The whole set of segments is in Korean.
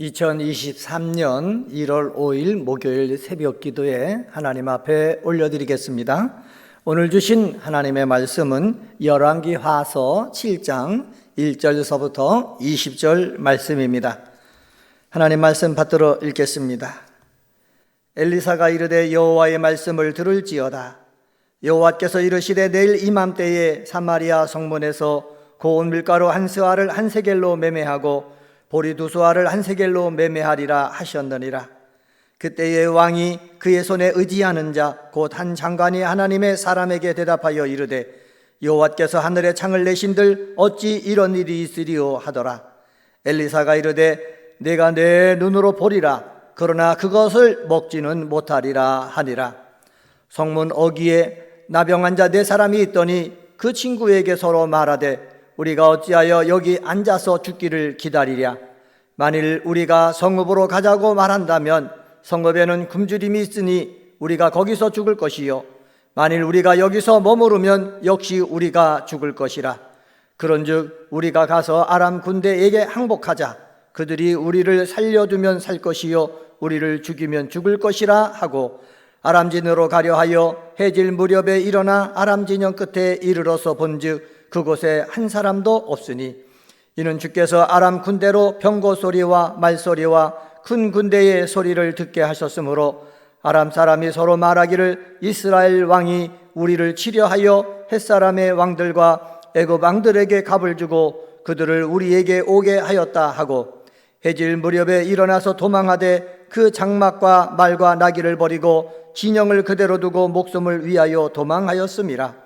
2023년 1월 5일 목요일 새벽 기도에 하나님 앞에 올려드리겠습니다. 오늘 주신 하나님의 말씀은 열왕기 화서 7장 1절서부터 20절 말씀입니다. 하나님 말씀 받들어 읽겠습니다. 엘리사가 이르되 여호와의 말씀을 들을지어다. 여호와께서 이르시되 내일 이맘때에 사마리아 성문에서 고운 밀가루 한 스와를 한 세겔로 매매하고 보리 두 수아를 한 세겔로 매매하리라 하셨느니라. 그때의 왕이 그의 손에 의지하는 자 곧 한 장관이 하나님의 사람에게 대답하여 이르되 여호와께서 하늘에 창을 내신들 어찌 이런 일이 있으리요 하더라. 엘리사가 이르되 내가 내 눈으로 보리라 그러나 그것을 먹지는 못하리라 하니라. 성문 어귀에 나병 환자 네 사람이 있더니 그 친구에게 서로 말하되 우리가 어찌하여 여기 앉아서 죽기를 기다리랴? 만일 우리가 성읍으로 가자고 말한다면 성읍에는 굶주림이 있으니 우리가 거기서 죽을 것이요. 만일 우리가 여기서 머무르면 역시 우리가 죽을 것이라. 그런즉 우리가 가서 아람 군대에게 항복하자. 그들이 우리를 살려두면 살 것이요 우리를 죽이면 죽을 것이라 하고 아람진으로 가려 하여 해질 무렵에 일어나 아람 진영 끝에 이르러서 본즉 그곳에 한 사람도 없으니 이는 주께서 아람 군대로 병거 소리와 말 소리와 큰 군대의 소리를 듣게 하셨으므로 아람 사람이 서로 말하기를 이스라엘 왕이 우리를 치려하여 햇사람의 왕들과 애굽 왕들에게 값을 주고 그들을 우리에게 오게 하였다 하고 해질 무렵에 일어나서 도망하되 그 장막과 말과 나귀를 버리고 진영을 그대로 두고 목숨을 위하여 도망하였음이라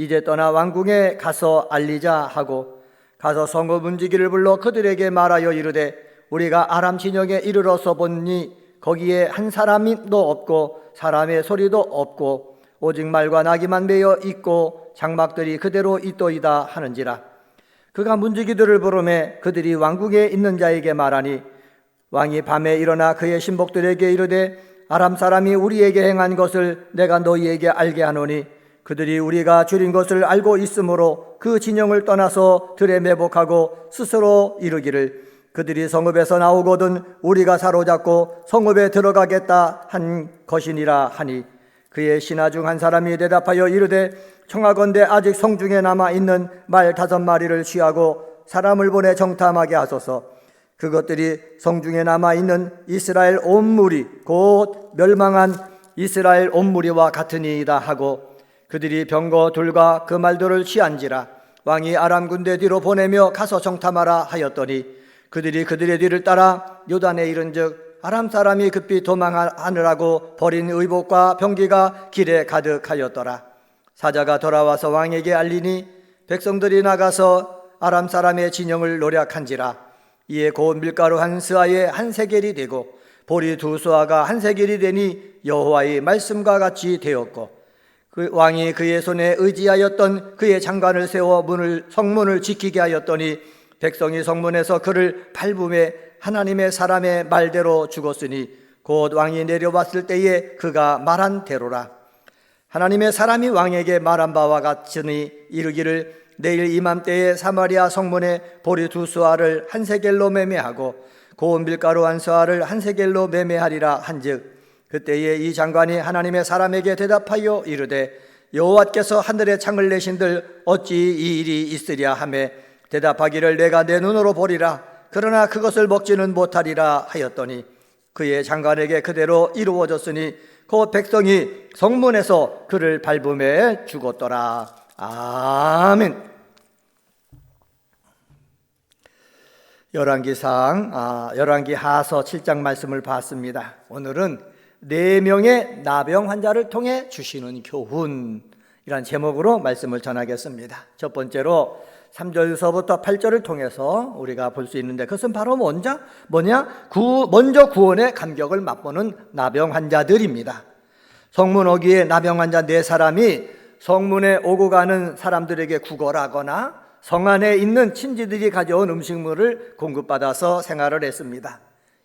이제 떠나 왕궁에 가서 알리자 하고 가서 성읍 문지기를 불러 그들에게 말하여 이르되 우리가 아람 진영에 이르러서 보니 거기에 한 사람도 없고 사람의 소리도 없고 오직 말과 나귀만 매여 있고 장막들이 그대로 있도이다 하는지라. 그가 문지기들을 부르매 그들이 왕궁에 있는 자에게 말하니 왕이 밤에 일어나 그의 신복들에게 이르되 아람 사람이 우리에게 행한 것을 내가 너희에게 알게 하노니 그들이 우리가 줄인 것을 알고 있으므로 그 진영을 떠나서 들에 매복하고 스스로 이르기를 그들이 성읍에서 나오거든 우리가 사로잡고 성읍에 들어가겠다 한 것이니라 하니 그의 신하 중 한 사람이 대답하여 이르되 청하건대 아직 성중에 남아 있는 말 다섯 마리를 취하고 사람을 보내 정탐하게 하소서. 그것들이 성중에 남아 있는 이스라엘 온 무리 곧 멸망한 이스라엘 온 무리와 같으니이다 하고 그들이 병거 둘과 그 말들을 취한지라 왕이 아람 군대 뒤로 보내며 가서 정탐하라 하였더니 그들이 그들의 뒤를 따라 요단에 이른즉 아람 사람이 급히 도망하느라고 버린 의복과 병기가 길에 가득하였더라. 사자가 돌아와서 왕에게 알리니 백성들이 나가서 아람 사람의 진영을 노략한지라. 이에 고운 밀가루 한 스아에 한 세겔이 되고 보리 두 수아가 한 세겔이 되니 여호와의 말씀과 같이 되었고 그 왕이 그의 손에 의지하였던 그의 장관을 세워 문을 성문을 지키게 하였더니 백성이 성문에서 그를 밟음에 하나님의 사람의 말대로 죽었으니 곧 왕이 내려왔을 때에 그가 말한 대로라. 하나님의 사람이 왕에게 말한 바와 같으니 이르기를 내일 이맘때에 사마리아 성문에 보리 두 수아를 한 세겔로 매매하고 고운 밀가루 한 수아를 한 세겔로 매매하리라 한즉 그때에 이 장관이 하나님의 사람에게 대답하여 이르되 여호와께서 하늘에 창을 내신들 어찌 이 일이 있으랴 하매 대답하기를 내가 내 눈으로 보리라. 그러나 그것을 먹지는 못하리라 하였더니 그의 장관에게 그대로 이루어졌으니 그 백성이 성문에서 그를 밟음에 죽었더라. 아멘. 열왕기상 아, 열왕기 하서 7장 말씀을 봤습니다. 오늘은 네 명의 나병 환자를 통해 주시는 교훈이란 제목으로 말씀을 전하겠습니다. 첫 번째로 3절서부터 8절을 통해서 우리가 볼 수 있는데 그것은 바로 먼저 뭐냐? 구, 먼저 구원의 감격을 맛보는 나병 환자들입니다. 성문 오기에 나병 환자 네 사람이 성문에 오고 가는 사람들에게 구걸하거나 성 안에 있는 친지들이 가져온 음식물을 공급받아서 생활을 했습니다.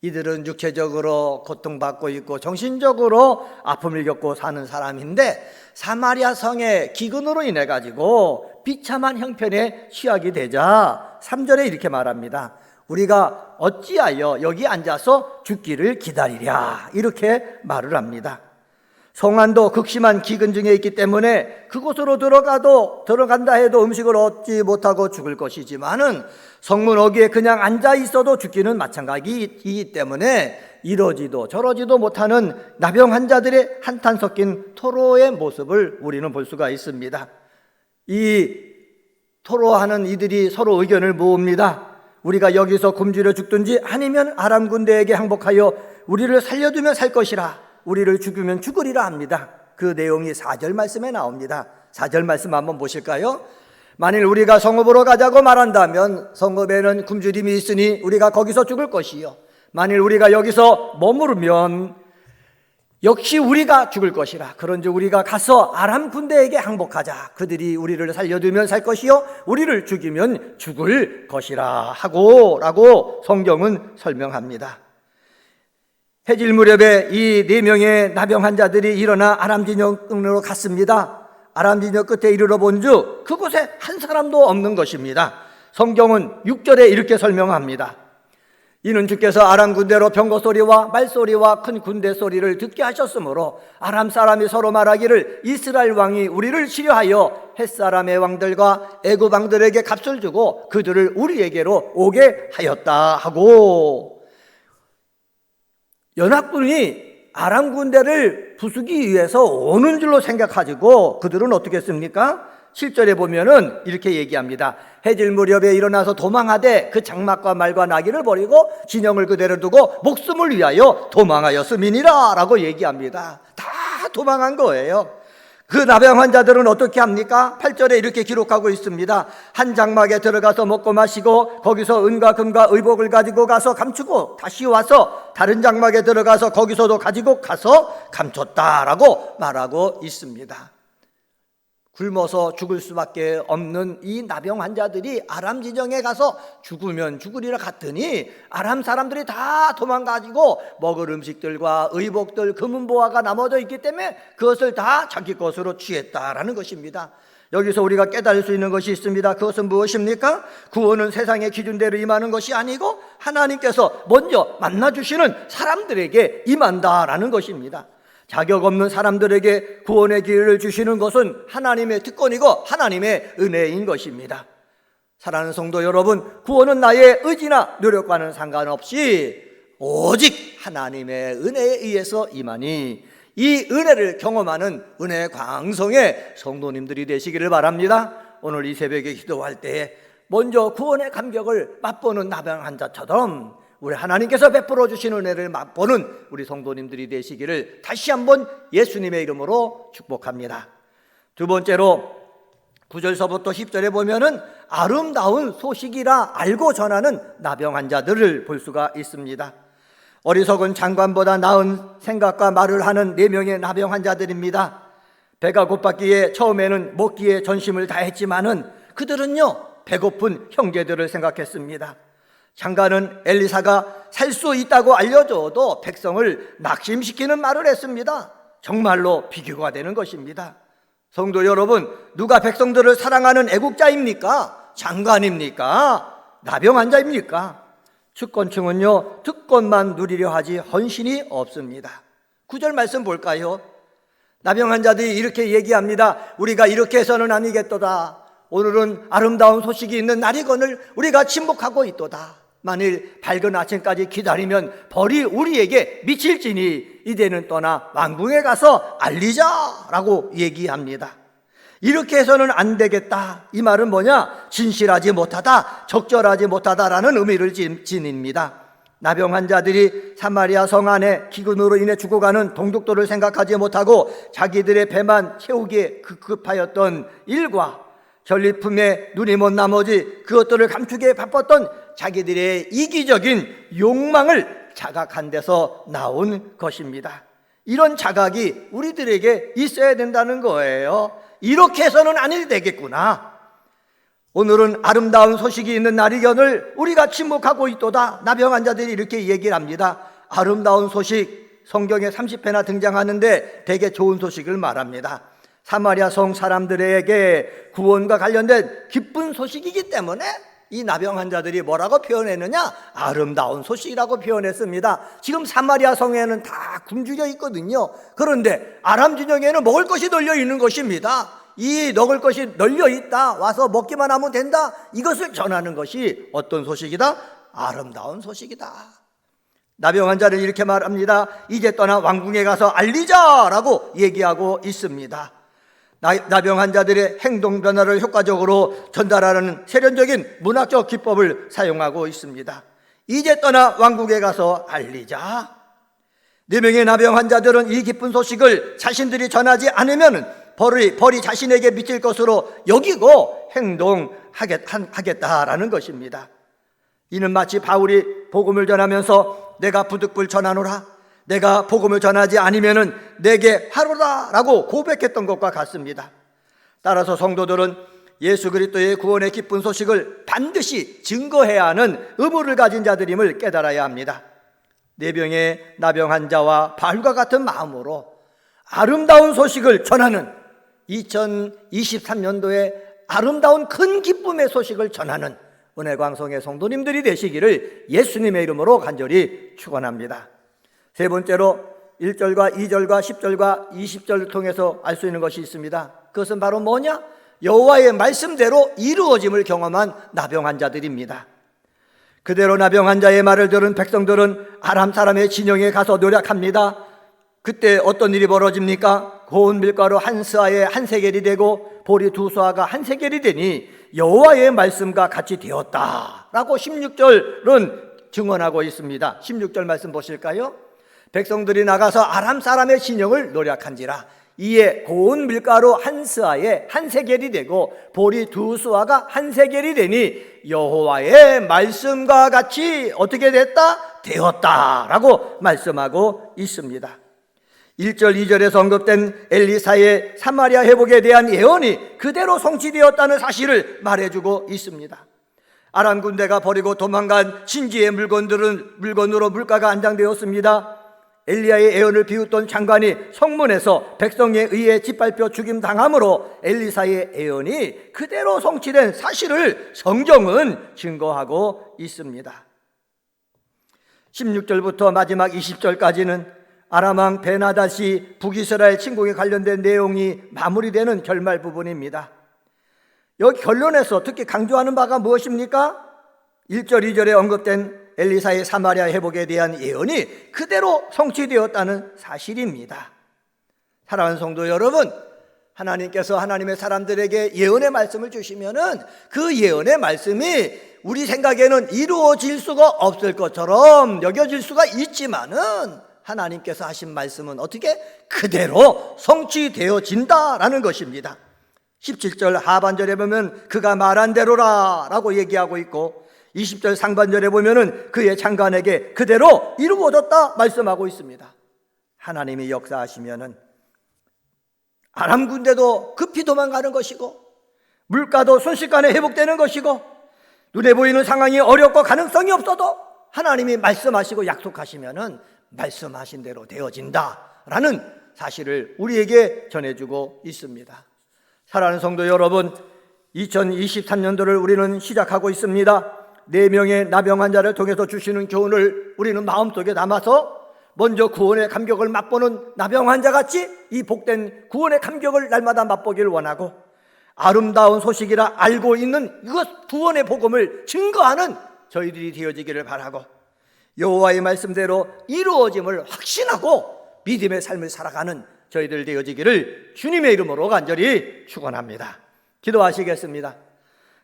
이들은 육체적으로 고통받고 있고 정신적으로 아픔을 겪고 사는 사람인데 사마리아 성의 기근으로 인해 가지고 비참한 형편에 취하게 되자 3절에 이렇게 말합니다. 우리가 어찌하여 여기 앉아서 죽기를 기다리랴 이렇게 말을 합니다. 성안도 극심한 기근 중에 있기 때문에 그곳으로 들어가도 들어간다 해도 음식을 얻지 못하고 죽을 것이지만은 성문 어기에 그냥 앉아 있어도 죽기는 마찬가지이기 때문에 이러지도 저러지도 못하는 나병 환자들의 한탄 섞인 토로의 모습을 우리는 볼 수가 있습니다. 이 토로하는 이들이 서로 의견을 모읍니다. 우리가 여기서 굶주려 죽든지 아니면 아람 군대에게 항복하여 우리를 살려두면 살 것이라 우리를 죽으면 죽으리라 합니다. 그 내용이 4절 말씀에 나옵니다. 4절 말씀 한번 보실까요? 만일 우리가 성읍으로 가자고 말한다면 성읍에는 굶주림이 있으니 우리가 거기서 죽을 것이요. 만일 우리가 여기서 머무르면 역시 우리가 죽을 것이라. 그런즉 우리가 가서 아람 군대에게 항복하자. 그들이 우리를 살려두면 살 것이요, 우리를 죽이면 죽을 것이라 하고라고 성경은 설명합니다. 해질 무렵에 이 네 명의 나병 환자들이 일어나 아람 진영으로 갔습니다. 아람 진영 끝에 이르러 본즉 그곳에 한 사람도 없는 것입니다. 성경은 6절에 이렇게 설명합니다. 이는 주께서 아람 군대로 병거 소리와 말 소리와 큰 군대 소리를 듣게 하셨으므로 아람 사람이 서로 말하기를 이스라엘 왕이 우리를 치료하여 햇 사람의 왕들과 애굽 왕들에게 값을 주고 그들을 우리에게로 오게 하였다 하고 연합군이 아람 군대를 부수기 위해서 오는 줄로 생각하고 그들은 어떻게 했습니까? 7절에 보면은 이렇게 얘기합니다. 해질 무렵에 일어나서 도망하되 그 장막과 말과 나귀를 버리고 진영을 그대로 두고 목숨을 위하여 도망하였음이니라 라고 얘기합니다. 다 도망한 거예요. 그 나병 환자들은 어떻게 합니까? 8절에 이렇게 기록하고 있습니다. 한 장막에 들어가서 먹고 마시고 거기서 은과 금과 의복을 가지고 가서 감추고 다시 와서 다른 장막에 들어가서 거기서도 가지고 가서 감췄다라고 말하고 있습니다. 굶어서 죽을 수밖에 없는 이 나병 환자들이 아람 지정에 가서 죽으면 죽으리라 갔더니 아람 사람들이 다 도망가지고 먹을 음식들과 의복들, 금은 보화가 나머져 있기 때문에 그것을 다 자기 것으로 취했다라는 것입니다. 여기서 우리가 깨달을 수 있는 것이 있습니다. 그것은 무엇입니까? 구원은 세상의 기준대로 임하는 것이 아니고 하나님께서 먼저 만나주시는 사람들에게 임한다라는 것입니다. 자격 없는 사람들에게 구원의 기회를 주시는 것은 하나님의 특권이고 하나님의 은혜인 것입니다. 사랑하는 성도 여러분, 구원은 나의 의지나 노력과는 상관없이 오직 하나님의 은혜에 의해서 임하니 이 은혜를 경험하는 은혜 광성의 성도님들이 되시기를 바랍니다. 오늘 이 새벽에 기도할 때에 먼저 구원의 감격을 맛보는 나병 환자처럼 우리 하나님께서 베풀어 주신 은혜를 맛보는 우리 성도님들이 되시기를 다시 한번 예수님의 이름으로 축복합니다. 두 번째로 9절서부터 10절에 보면은 아름다운 소식이라 알고 전하는 나병 환자들을 볼 수가 있습니다. 어리석은 장관보다 나은 생각과 말을 하는 네 명의 나병 환자들입니다. 배가 고팠기에 처음에는 먹기에 전심을 다했지만은 그들은요 배고픈 형제들을 생각했습니다. 장관은 엘리사가 살 수 있다고 알려줘도 백성을 낙심시키는 말을 했습니다. 정말로 비교가 되는 것입니다. 성도 여러분, 누가 백성들을 사랑하는 애국자입니까? 장관입니까? 나병 환자입니까? 주권층은요, 특권만 누리려 하지 헌신이 없습니다. 구절 말씀 볼까요? 나병 환자들이 이렇게 얘기합니다. 우리가 이렇게 해서는 아니겠도다. 오늘은 아름다운 소식이 있는 날이건을 우리가 침묵하고 있도다. 만일 밝은 아침까지 기다리면 벌이 우리에게 미칠지니 이제는 떠나 왕궁에 가서 알리자라고 얘기합니다. 이렇게 해서는 안 되겠다. 이 말은 뭐냐? 진실하지 못하다, 적절하지 못하다라는 의미를 지닙니다. 나병 환자들이 사마리아 성 안에 기근으로 인해 죽어가는 동족들을 생각하지 못하고 자기들의 배만 채우기에 급급하였던 일과 전리품에 눈이 먼 나머지 그것들을 감추기에 바빴던 자기들의 이기적인 욕망을 자각한 데서 나온 것입니다. 이런 자각이 우리들에게 있어야 된다는 거예요. 이렇게 해서는 아니 되겠구나. 오늘은 아름다운 소식이 있는 날이견을 우리가 침묵하고 있도다. 나병 환 자들이 이렇게 얘기를 합니다. 아름다운 소식, 성경에 30회나 등장하는데 되게 좋은 소식을 말합니다. 사마리아 성 사람들에게 구원과 관련된 기쁜 소식이기 때문에 이 나병 환자들이 뭐라고 표현했느냐? 아름다운 소식이라고 표현했습니다. 지금 사마리아 성에는 다 굶주려 있거든요. 그런데 아람 진영에는 먹을 것이 널려 있는 것입니다. 이 먹을 것이 널려 있다. 와서 먹기만 하면 된다. 이것을 전하는 것이 어떤 소식이다? 아름다운 소식이다. 나병 환자는 이렇게 말합니다. 이제 떠나 왕궁에 가서 알리자라고 얘기하고 있습니다. 나- 나병 환자들의 행동 변화를 효과적으로 전달하는 세련적인 문학적 기법을 사용하고 있습니다. 이제 떠나 왕국에 가서 알리자. 네 명의 나병 환자들은 이 기쁜 소식을 자신들이 전하지 않으면 벌이, 벌이 자신에게 미칠 것으로 여기고 행동하겠다라는 것입니다. 이는 마치 바울이 복음을 전하면서 내가 부득불 전하노라 내가 복음을 전하지 않으면은 내게 하루라라고 고백했던 것과 같습니다. 따라서 성도들은 예수 그리스도의 구원의 기쁜 소식을 반드시 증거해야 하는 의무를 가진 자들임을 깨달아야 합니다. 내병의 나병 환자와 바울과 같은 마음으로 아름다운 소식을 전하는 2023년도에 아름다운 큰 기쁨의 소식을 전하는 은혜광성의 성도님들이 되시기를 예수님의 이름으로 간절히 축원합니다. 세 번째로 1절과 2절과 10절과 20절을 통해서 알 수 있는 것이 있습니다. 그것은 바로 뭐냐? 여호와의 말씀대로 이루어짐을 경험한 나병 환자들입니다. 그대로 나병 환자의 말을 들은 백성들은 아람 사람의 진영에 가서 노력합니다. 그때 어떤 일이 벌어집니까? 고운 밀가루 한 스아에 한 세겔이 되고 보리 두 수아가 한 세겔이 되니 여호와의 말씀과 같이 되었다라고 16절은 증언하고 있습니다. 16절 말씀 보실까요? 백성들이 나가서 아람 사람의 진영을 노력한지라 이에 고운 밀가루 한 스아에 한 세겔이 되고 보리 두 수아가 한 세겔이 되니 여호와의 말씀과 같이 어떻게 됐다? 되었다라고 말씀하고 있습니다. 1절, 2절에서 언급된 엘리사의 사마리아 회복에 대한 예언이 그대로 성취되었다는 사실을 말해주고 있습니다. 아람 군대가 버리고 도망간 신지의 물건들은 물건으로 물가가 안장되었습니다. 엘리야의 예언을 비웃던 장관이 성문에서 백성에 의해 짓밟혀 죽임 당함으로 엘리사의 예언이 그대로 성취된 사실을 성경은 증거하고 있습니다. 16절부터 마지막 20절까지는 아람왕 베나다시 북이스라엘 침공에 관련된 내용이 마무리되는 결말 부분입니다. 여기 결론에서 특히 강조하는 바가 무엇입니까? 1절, 2절에 언급된 엘리사의 사마리아 회복에 대한 예언이 그대로 성취되었다는 사실입니다. 사랑하는 성도 여러분, 하나님께서 하나님의 사람들에게 예언의 말씀을 주시면은 그 예언의 말씀이 우리 생각에는 이루어질 수가 없을 것처럼 여겨질 수가 있지만은 하나님께서 하신 말씀은 어떻게 그대로 성취되어진다라는 것입니다. 17절 하반절에 보면 그가 말한 대로라 라고 얘기하고 있고 20절 상반절에 보면은 그의 장관에게 그대로 이루어졌다 말씀하고 있습니다. 하나님이 역사하시면은 아람 군대도 급히 도망가는 것이고 물가도 순식간에 회복되는 것이고 눈에 보이는 상황이 어렵고 가능성이 없어도 하나님이 말씀하시고 약속하시면은 말씀하신 대로 되어진다라는 사실을 우리에게 전해주고 있습니다. 사랑하는 성도 여러분, 2023년도를 우리는 시작하고 있습니다. 네 명의 나병 환자를 통해서 주시는 교훈을 우리는 마음속에 담아서 먼저 구원의 감격을 맛보는 나병 환자 같이 이 복된 구원의 감격을 날마다 맛보기를 원하고 아름다운 소식이라 알고 있는 이것 구원의 복음을 증거하는 저희들이 되어지기를 바라고 여호와의 말씀대로 이루어짐을 확신하고 믿음의 삶을 살아가는 저희들 되어지기를 주님의 이름으로 간절히 축원합니다. 기도하시겠습니다.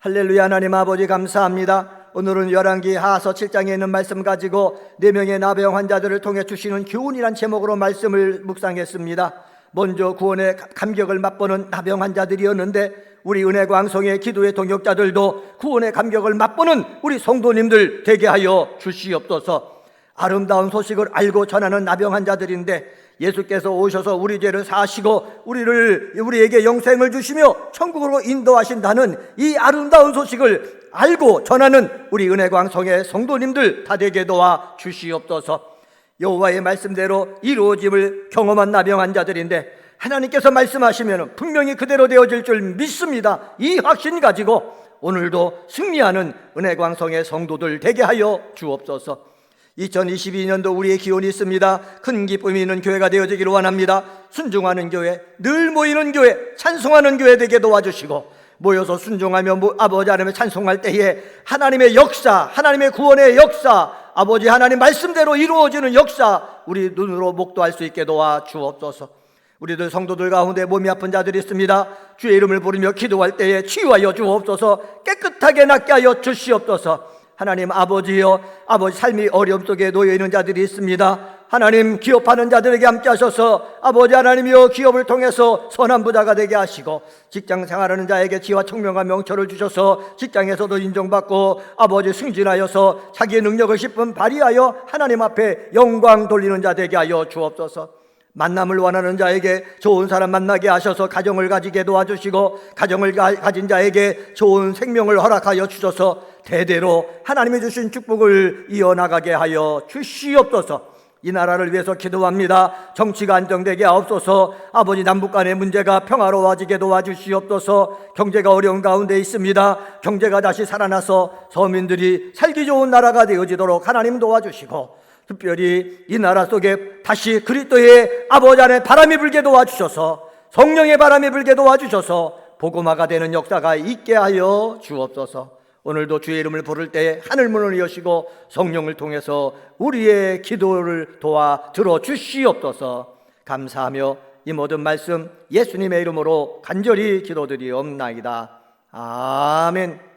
할렐루야 하나님 아버지 감사합니다. 오늘은 열왕기 하서 7장에 있는 말씀 가지고 네 명의 나병 환자들을 통해 주시는 교훈이란 제목으로 말씀을 묵상했습니다. 먼저 구원의 감격을 맛보는 나병 환자들이었는데 우리 은혜 광성의 기도의 동역자들도 구원의 감격을 맛보는 우리 성도님들 되게 하여 주시옵소서. 아름다운 소식을 알고 전하는 나병 환자들인데 예수께서 오셔서 우리 죄를 사시고 우리를 우리에게 영생을 주시며 천국으로 인도하신다는 이 아름다운 소식을 알고 전하는 우리 은혜광성의 성도님들 다 되게 도와 주시옵소서. 여호와의 말씀대로 이루어짐을 경험한 나병 환 자들인데 하나님께서 말씀하시면 분명히 그대로 되어질 줄 믿습니다. 이 확신 가지고 오늘도 승리하는 은혜광성의 성도들 되게 하여 주옵소서. 2022년도 우리의 기원이 있습니다. 큰 기쁨이 있는 교회가 되어지기를 원합니다. 순종하는 교회, 늘 모이는 교회, 찬송하는 교회 되게 도와주시고 모여서 순종하며 모- 아버지 하나님을 찬송할 때에 하나님의 역사, 하나님의 구원의 역사, 아버지 하나님 말씀대로 이루어지는 역사 우리 눈으로 목도할 수 있게 도와 주옵소서. 우리들 성도들 가운데 몸이 아픈 자들이 있습니다. 주의 이름을 부르며 기도할 때에 치유하여 주옵소서. 깨끗하게 낫게 하여 주시옵소서. 하나님 아버지여 아버지 삶이 어려움 속에 놓여 있는 자들이 있습니다. 하나님 기업하는 자들에게 함께 하셔서 아버지 하나님이여 기업을 통해서 선한 부자가 되게 하시고 직장 생활하는 자에게 지와 청명과 명철을 주셔서 직장에서도 인정받고 아버지 승진하여서 자기의 능력을 십분 발휘하여 하나님 앞에 영광 돌리는 자 되게 하여 주옵소서. 만남을 원하는 자에게 좋은 사람 만나게 하셔서 가정을 가지게 도와주시고 가정을 가, 가진 자에게 좋은 생명을 허락하여 주셔서 대대로 하나님이 주신 축복을 이어나가게 하여 주시옵소서. 이 나라를 위해서 기도합니다. 정치가 안정되게 하옵소서. 아버지 남북 간의 문제가 평화로워지게 도와주시옵소서. 경제가 어려운 가운데 있습니다. 경제가 다시 살아나서 서민들이 살기 좋은 나라가 되어지도록 하나님 도와주시고 특별히 이 나라 속에 다시 그리스도의 아버지 안에 바람이 불게 도와주셔서 성령의 바람이 불게 도와주셔서 복음화가 되는 역사가 있게 하여 주옵소서. 오늘도 주의 이름을 부를 때 하늘 문을 여시고 성령을 통해서 우리의 기도를 도와 들어 주시옵소서. 감사하며 이 모든 말씀 예수님의 이름으로 간절히 기도드리옵나이다. 아멘.